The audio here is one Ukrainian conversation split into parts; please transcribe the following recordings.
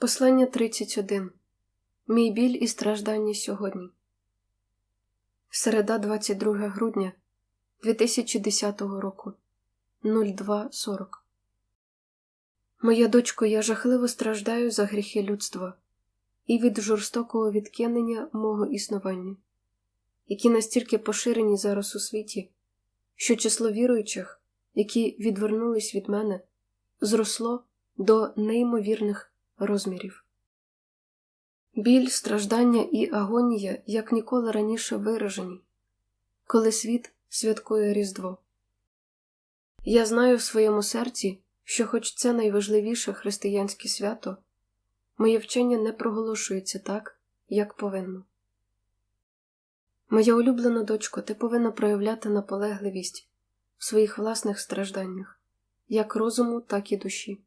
Послання 31. Мій біль і страждання сьогодні. Середа 22 грудня 2010 року 02.40. Моя дочко, я жахливо страждаю за гріхи людства і від жорстокого відкинення мого існування, які настільки поширені зараз у світі, що число віруючих, які відвернулись від мене, зросло до неймовірних розмірів. Біль, страждання і агонія як ніколи раніше виражені, коли світ святкує Різдво. Я знаю в своєму серці, що, хоч це найважливіше християнське свято, моє вчення не проголошується так, як повинно. Моя улюблена дочко, ти повинна проявляти наполегливість в своїх власних стражданнях, як розуму, так і душі.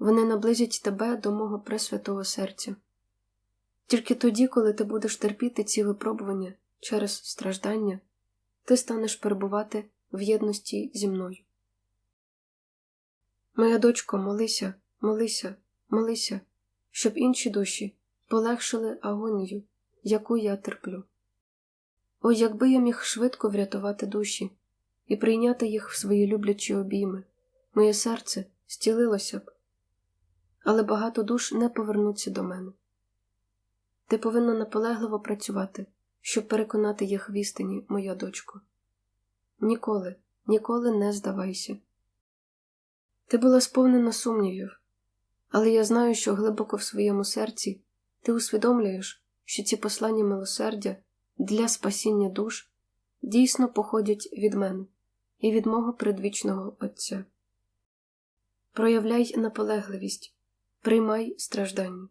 Вони наблизять тебе до мого пресвятого серця. Тільки тоді, коли ти будеш терпіти ці випробування через страждання, ти станеш перебувати в єдності зі мною. Моя дочко, молися, молися, молися, щоб інші душі полегшили агонію, яку я терплю. О, якби я міг швидко врятувати душі і прийняти їх в свої люблячі обійми, моє серце стілилося б але багато душ не повернуться до мене. Ти повинна наполегливо працювати, щоб переконати їх в істині, моя дочко. Ніколи, ніколи не здавайся. Ти була сповнена сумнівів, але я знаю, що глибоко в своєму серці ти усвідомлюєш, що ці послання милосердя для спасіння душ дійсно походять від мене і від мого предвічного Отця. Проявляй наполегливість, приймай страждання,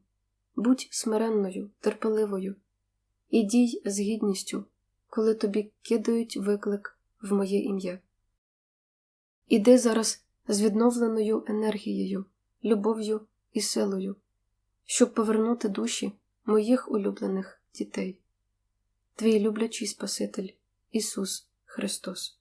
будь смиренною, терпеливою і дій з гідністю, коли тобі кидають виклик в моє ім'я. Іди зараз з відновленою енергією, любов'ю і силою, щоб повернути душі моїх улюблених дітей, твій люблячий Спаситель Ісус Христос.